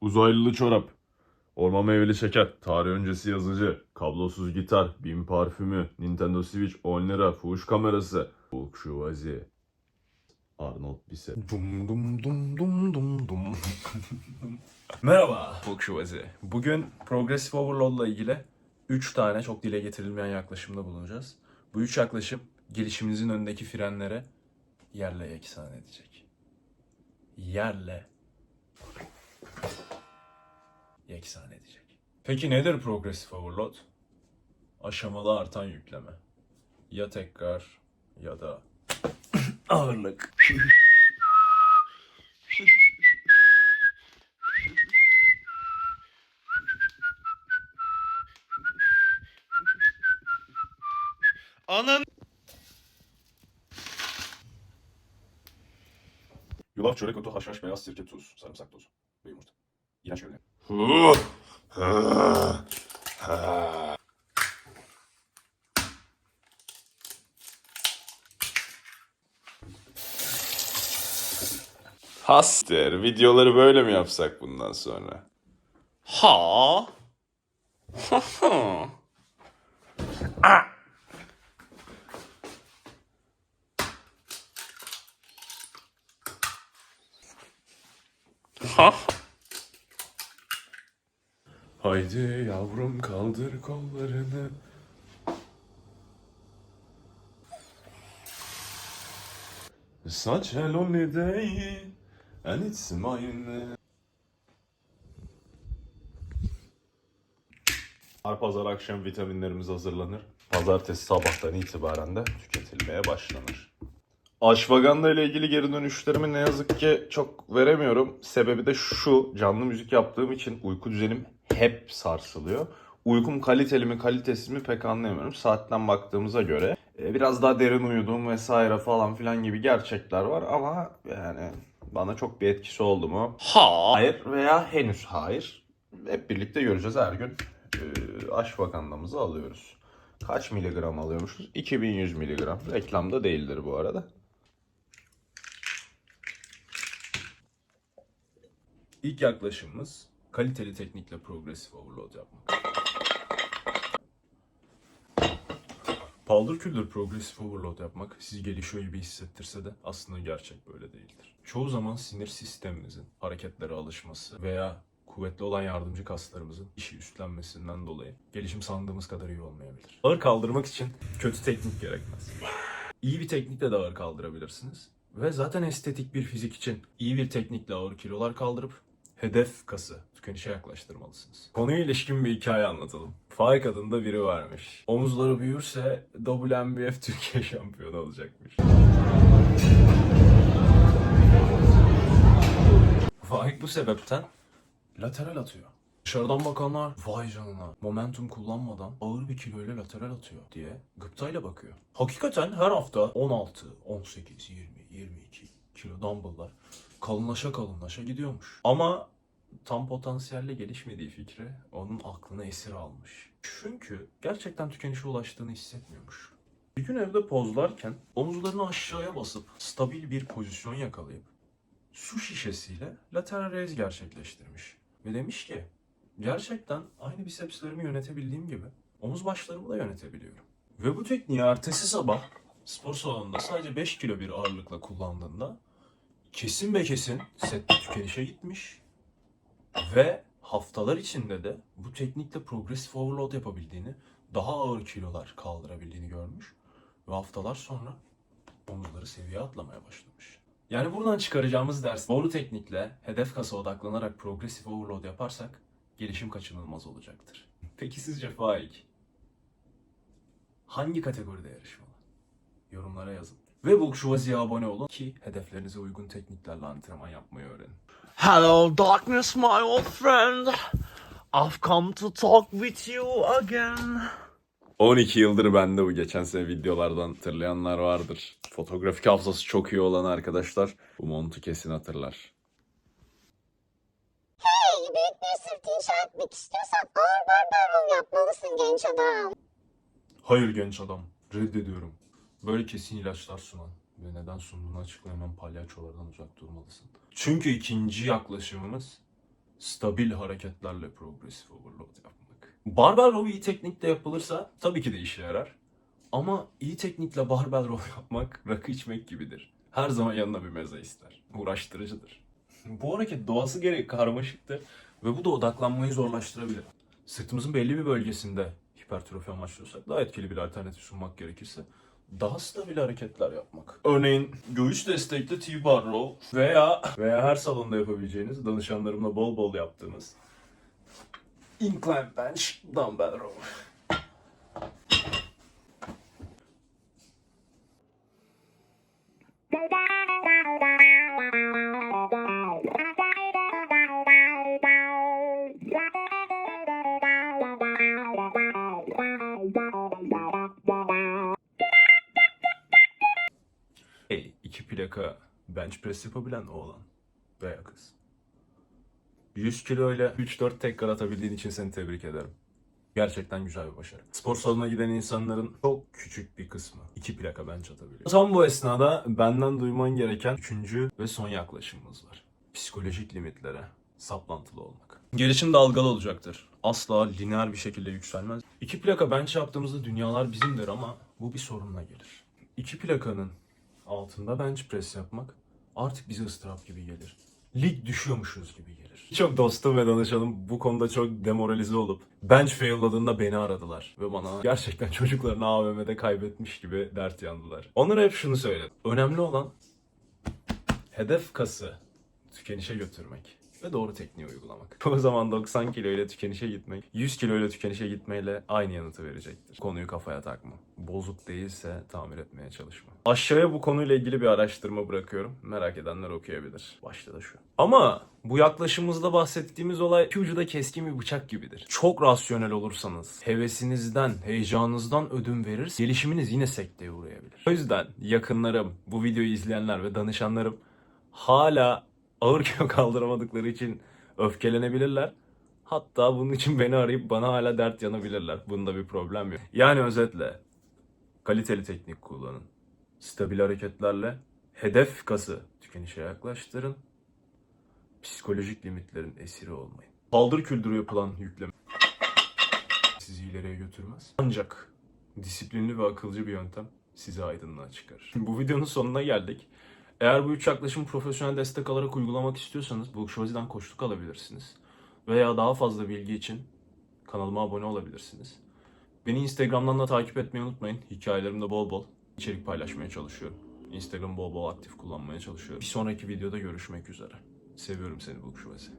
Uzaylılı çorap. Orman meyveli şeker. Tarih öncesi yazıcı. Kablosuz gitar. Bim parfümü. Nintendo Switch 10 lira. Fuş kamerası. Burjuvazi. Arnold Biset. Dum dum dum dum dum dum. Merhaba Burjuvazi. Bugün Progressive Overload ile ilgili 3 tane çok dile getirilmeyen yaklaşımda bulunacağız. Bu 3 yaklaşım gelişiminizin önündeki frenlere yerle yeksan edecek. Yerle yeksan edecek. Peki nedir Progressive Overload? Aşamalı artan yükleme. Ya tekrar ya da ağırlık. Anan. Yulaf, çörek otu, haşhaş, beyaz sirke, tuz, sarımsak tozu ve yumurta. İğrenç görünüyor. Haster. Videoları böyle mi yapsak bundan sonra? Ha? Ha? Haydi yavrum kaldır kollarını. Such a lonely day and it's mine. Her pazar akşam vitaminlerimiz hazırlanır. Pazartesi sabahtan itibaren de tüketilmeye başlanır. Ashwagandha ile ilgili geri dönüşlerimi ne yazık ki çok veremiyorum. Sebebi de şu, canlı müzik yaptığım için uyku düzenim hep sarsılıyor. Uykum kaliteli mi kalitesiz mi pek anlayamıyorum. Saatten baktığımıza göre e, biraz daha derin uyudum vesaire falan filan gibi gerçekler var ama yani bana çok bir etkisi oldu mu? Hayır veya henüz hayır. Hep birlikte göreceğiz her gün. E, Ashwagandha'mızı alıyoruz. Kaç miligram alıyormuşuz? 2100 miligram. Reklamda değildir bu arada. İlk yaklaşımımız kaliteli teknikle progressive overload yapmak. Paldır küldür progressive overload yapmak sizi gelişiyor gibi hissettirse de aslında gerçek böyle değildir. Çoğu zaman sinir sisteminizin hareketlere alışması veya kuvvetli olan yardımcı kaslarımızın işi üstlenmesinden dolayı gelişim sandığımız kadar iyi olmayabilir. Ağır kaldırmak için kötü teknik gerekmez. İyi bir teknikle de ağır kaldırabilirsiniz. Ve zaten estetik bir fizik için iyi bir teknikle ağır kilolar kaldırıp hedef kası tükenişe yaklaştırmalısınız. Konuya ilişkin bir hikaye anlatalım. Faik adında biri varmış. Omuzları büyürse WNBF Türkiye şampiyonu olacakmış. Faik bu sebepten lateral atıyor. Dışarıdan bakanlar vay canına momentum kullanmadan ağır bir kiloyla lateral atıyor diye gıptayla bakıyor. Hakikaten her hafta 16, 18, 20, 22 kilo dumbbell'lar kalınlaşa kalınlaşa gidiyormuş. Ama tam potansiyelle gelişmediği fikri onun aklına esir almış. Çünkü gerçekten tükenişe ulaştığını hissetmiyormuş. Bir gün evde pozlarken omuzlarını aşağıya basıp stabil bir pozisyon yakalayıp su şişesiyle lateral raise gerçekleştirmiş. Ve demiş ki gerçekten aynı bisepslerimi yönetebildiğim gibi omuz başlarımı da yönetebiliyorum. Ve bu tekniği ertesi sabah spor salonunda sadece 5 kilo bir ağırlıkla kullandığında kesin be kesin sette tükenişe gitmiş ve haftalar içinde de bu teknikle progressive overload yapabildiğini, daha ağır kilolar kaldırabildiğini görmüş ve haftalar sonra omuzları seviye atlamaya başlamış. Yani buradan çıkaracağımız ders doğru teknikle hedef kasa odaklanarak progressive overload yaparsak gelişim kaçınılmaz olacaktır. Peki sizce Faik hangi kategoride yarışmalı? Yorumlara yazın. Ve Bulkşuvazi'ye abone olun ki hedeflerinize uygun tekniklerle antrenman yapmayı öğrenin. Hello, darkness, my old friend. I've come to talk with you again. 12 yıldır bende bu geçen sene videolardan hatırlayanlar vardır. Fotoğrafik hafızası çok iyi olan arkadaşlar bu montu kesin hatırlar. Hey, büyük bir sırt inşa etmek istiyorsan ağır row yapmalısın genç adam. Hayır genç adam, reddediyorum. Böyle kesin ilaçlar sunan ve neden sunduğunu açıklayamayan palyaçolardan uzak durmalısın. Çünkü ikinci yaklaşımımız stabil hareketlerle progresif overload yapmak. Barbell row iyi teknikle yapılırsa tabii ki de işe yarar. Ama iyi teknikle barbell row yapmak rakı içmek gibidir. Her zaman yanına bir meze ister. Uğraştırıcıdır. bu hareket doğası gereği karmaşıktır ve bu da odaklanmayı zorlaştırabilir. Sırtımızın belli bir bölgesinde hipertrofi amaçlıyorsak daha etkili bir alternatif sunmak gerekirse daha stabil hareketler yapmak. Örneğin göğüs destekli T-bar row veya veya her salonda yapabileceğiniz danışanlarımla bol bol yaptığınız incline bench dumbbell row. Plaka bench press yapabilen oğlan veya kız. 100 kilo ile 3-4 tekrar atabildiğin için seni tebrik ederim. Gerçekten güzel bir başarı. Spor salonuna giden insanların çok küçük bir kısmı iki plaka bench atabiliyor. Tam bu esnada benden duyman gereken üçüncü ve son yaklaşımımız var. Psikolojik limitlere saplantılı olmak. Gelişim dalgalı olacaktır. Asla lineer bir şekilde yükselmez. İki plaka bench yaptığımızda dünyalar bizimdir ama bu bir sorunla gelir. İki plakanın altında bench press yapmak artık bize ıstırap gibi gelir. Lig düşüyormuşuz gibi gelir. Çok dostum ve danışanım bu konuda çok demoralize olup bench fail'ladığında beni aradılar. Ve bana gerçekten çocuklarını AVM'de kaybetmiş gibi dert yandılar. Onlara hep şunu söyledim. Önemli olan hedef kası tükenişe götürmek ve doğru tekniği uygulamak. O zaman 90 kilo ile tükenişe gitmek, 100 kilo ile tükenişe gitmeyle aynı yanıtı verecektir. Konuyu kafaya takma. Bozuk değilse tamir etmeye çalışma. Aşağıya bu konuyla ilgili bir araştırma bırakıyorum. Merak edenler okuyabilir. Başta da şu. Ama bu yaklaşımımızda bahsettiğimiz olay iki ucu keskin bir bıçak gibidir. Çok rasyonel olursanız, hevesinizden, heyecanınızdan ödün verir, gelişiminiz yine sekteye uğrayabilir. O yüzden yakınlarım, bu videoyu izleyenler ve danışanlarım hala ağır kilo kaldıramadıkları için öfkelenebilirler. Hatta bunun için beni arayıp bana hala dert yanabilirler. Bunda bir problem yok. Yani özetle kaliteli teknik kullanın. Stabil hareketlerle hedef kası tükenişe yaklaştırın. Psikolojik limitlerin esiri olmayın. Kaldır küldürü yapılan yükleme sizi ileriye götürmez. Ancak disiplinli ve akılcı bir yöntem sizi aydınlığa çıkarır. Bu videonun sonuna geldik. Eğer bu üç yaklaşımı profesyonel destek alarak uygulamak istiyorsanız Bookshowzy'den koçluk alabilirsiniz. Veya daha fazla bilgi için kanalıma abone olabilirsiniz. Beni Instagram'dan da takip etmeyi unutmayın. Hikayelerimde bol bol içerik paylaşmaya çalışıyorum. Instagram'ı bol bol aktif kullanmaya çalışıyorum. Bir sonraki videoda görüşmek üzere. Seviyorum seni Bookshowzy.